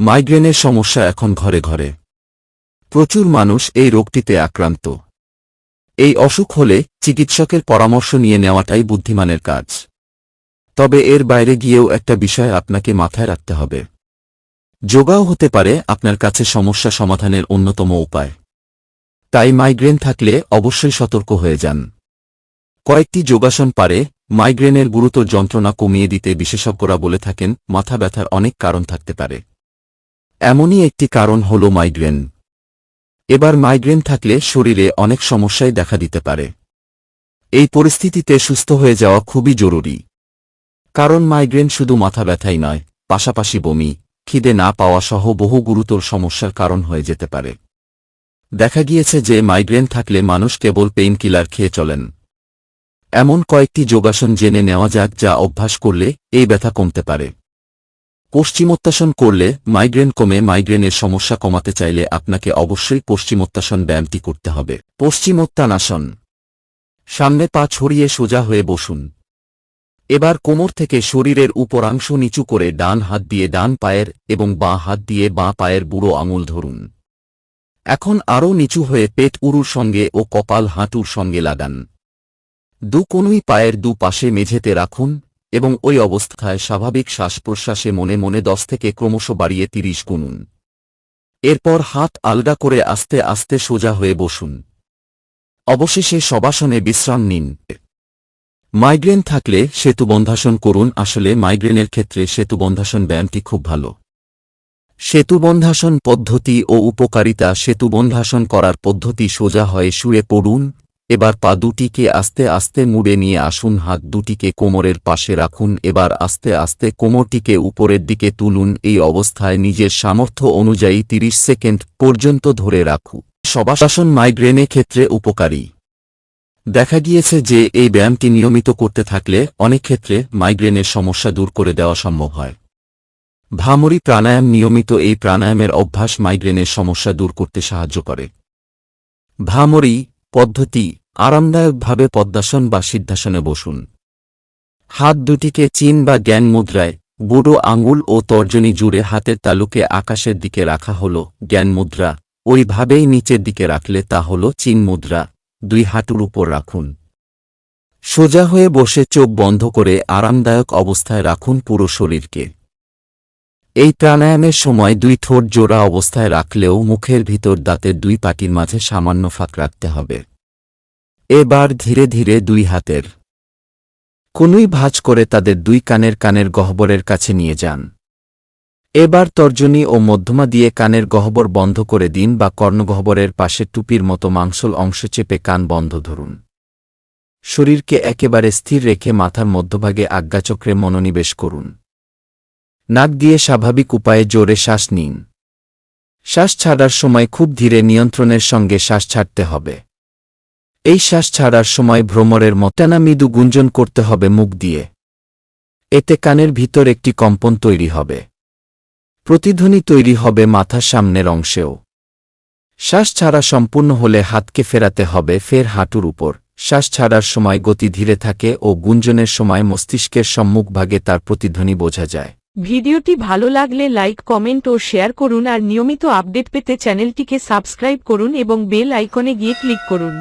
মাইগ্রেনের সমস্যা এখন ঘরে ঘরে। প্রচুর মানুষ এই রোগটিতে আক্রান্ত। এই অসুখ হলে চিকিৎসকের পরামর্শ নিয়ে নেওয়াটাই বুদ্ধিমানের কাজ। তবে এর বাইরে গিয়েও একটা বিষয় আপনাকে মাথায় রাখতে হবে। যোগাও হতে পারে আপনার কাছে সমস্যা সমাধানের অন্যতম উপায়। তাই মাইগ্রেন থাকলে অবশ্যই সতর্ক হয়ে যান। কয়েকটি যোগাসন পারে মাইগ্রেনের গুরুতর যন্ত্রণা কমিয়ে দিতে বিশেষজ্ঞরা বলে থাকেন, মাথা ব্যথার অনেক কারণ থাকতে পারে। এমনই একটি কারণ হল মাইগ্রেন। এবার মাইগ্রেন থাকলে শরীরে অনেক সমস্যাই দেখা দিতে পারে। এই পরিস্থিতিতে সুস্থ হয়ে যাওয়া খুবই জরুরি। কারণ মাইগ্রেন শুধু মাথা ব্যথাই নয়, পাশাপাশি বমি, খিদে না পাওয়া সহ বহু গুরুতর সমস্যার কারণ হয়ে যেতে পারে। দেখা গিয়েছে যে মাইগ্রেন থাকলে মানুষ কেবল পেইন কিলার খেয়ে চলেন। এমন কয়েকটি যোগাসন জেনে নেওয়া যাক যা অভ্যাস করলে এই ব্যথা কমতে পারে। পশ্চিমোত্তাসন করলে মাইগ্রেন কমে, মাইগ্রেনের সমস্যা কমাতে চাইলে আপনাকে অবশ্যই পশ্চিমোত্তাসন ব্যায়ামটি করতে হবে। পশ্চিমোত্তানাসন। সামনে পা ছড়িয়ে সোজা হয়ে বসুন। এবার কোমর থেকে শরীরের উপরাংশ নিচু করে ডান হাত দিয়ে ডান পায়ের এবং বাঁ হাত দিয়ে বাঁ পায়ের বুড়ো আঙুল ধরুন। এখন আরও নিচু হয়ে পেট উরুর সঙ্গে ও কপাল হাঁটুর সঙ্গে লাগান। দু কোনুই পায়ের দু পাশে মেঝেতে রাখুন। এবং ওই অবস্থায় স্বাভাবিক শ্বাস প্রশ্বাসে মনে মনে দশ থেকে ক্রমশ বাড়িয়ে তিরিশ গুনুন। এরপর হাত আলগা করে আস্তে আস্তে সোজা হয়ে বসুন। অবশেষে সবাসনে বিশ্রাম নিন। মাইগ্রেন থাকলে সেতুবন্ধাসন করুন, আসলে মাইগ্রেনের ক্ষেত্রে সেতুবন্ধাসন ব্যায়ামটি খুব ভালো। সেতুবন্ধাসন পদ্ধতি ও উপকারিতা সেতুবন্ধাসন করার পদ্ধতি সোজা হয়ে শুয়ে পড়ুন এবার পা দুটিকে আস্তে আস্তে মুড়ে নিয়ে আসুন, হাত দুটিকে কোমরের পাশে রাখুন, এবার আস্তে আস্তে কোমরটিকে উপরের দিকে তুলুন, এই অবস্থায় নিজের সামর্থ্য অনুযায়ী ৩০ সেকেন্ড পর্যন্ত ধরে রাখুন। সবাসাসন মাইগ্রেনে ক্ষেত্রে উপকারী। দেখা গিয়েছে যে এই ব্যায়ামটি নিয়মিত করতে থাকলে অনেক ক্ষেত্রে মাইগ্রেনের সমস্যা দূর করে দেওয়া সম্ভব হয়। ভামরি প্রাণায়াম নিয়মিত এই প্রাণায়ামের অভ্যাস মাইগ্রেনের সমস্যা দূর করতে সাহায্য করে। ভামরি পদ্ধতি আরামদায়কভাবে পদ্মাসন বা সিদ্ধাসনে বসুন। হাত দুটিকে চিন বা জ্ঞান মুদ্রায়, বুড়ো আঙুল ও তর্জনী জুড়ে হাতের তালুকে আকাশের দিকে রাখা হল জ্ঞান মুদ্রা। ওইভাবেই নিচের দিকে রাখলে তা হল চিন মুদ্রা। দুই হাঁটুর উপর রাখুন। সোজা হয়ে বসে চোখ বন্ধ করে আরামদায়ক অবস্থায় রাখুন পুরো শরীরকে। এই প্রাণায়ামের সময় দুই ঠোঁট জোড়া অবস্থায় রাখলেও মুখের ভিতর দাঁতের দুই পাটির মাঝে সামান্য ফাঁক রাখতে হবে। এবার ধীরে ধীরে দুই হাতের। কোনই ভাঁজ করে তাদের দুই কানের কানের গহ্বরের কাছে নিয়ে যান। এবার তর্জনী ও মধ্যমা দিয়ে কানের গহ্বর বন্ধ করে দিন বা কর্ণগহ্বরের পাশে টুপির মতো মাংসল অংশ চেপে কান বন্ধ ধরুন। শরীরকে একেবারে স্থির রেখে মাথার মধ্যভাগে আজ্ঞাচক্রে মনোনিবেশ করুন। নাক দিয়ে স্বাভাবিক উপায়ে জোরে শ্বাস নিন। শ্বাস ছাড়ার সময় খুব ধীরে নিয়ন্ত্রণের সঙ্গে শ্বাস ছাড়তে হবে। এই শ্বাস ছাড়ার সময় ভ্রমরের মতানা মৃদু গুঞ্জন করতে হবে মুখ দিয়ে। এতে কানের ভিতর একটি কম্পন তৈরি হবে। প্রতিধ্বনি তৈরি হবে মাথার সামনের অংশেও। শ্বাস ছাড়া সম্পূর্ণ হলে হাতকে ফেরাতে হবে ফের হাঁটুর উপর। শ্বাস ছাড়ার সময় গতি ধীরে থাকে ও গুঞ্জনের সময় মস্তিষ্কের সম্মুখভাগে তার প্রতিধ্বনি বোঝা যায়। ভিডিওটি ভালো লাগলে লাইক, কমেন্ট ও শেয়ার করুন আর নিয়মিত আপডেট পেতে চ্যানেলটিকে সাবস্ক্রাইব করুন এবং বেল আইকনে গিয়ে ক্লিক করুন।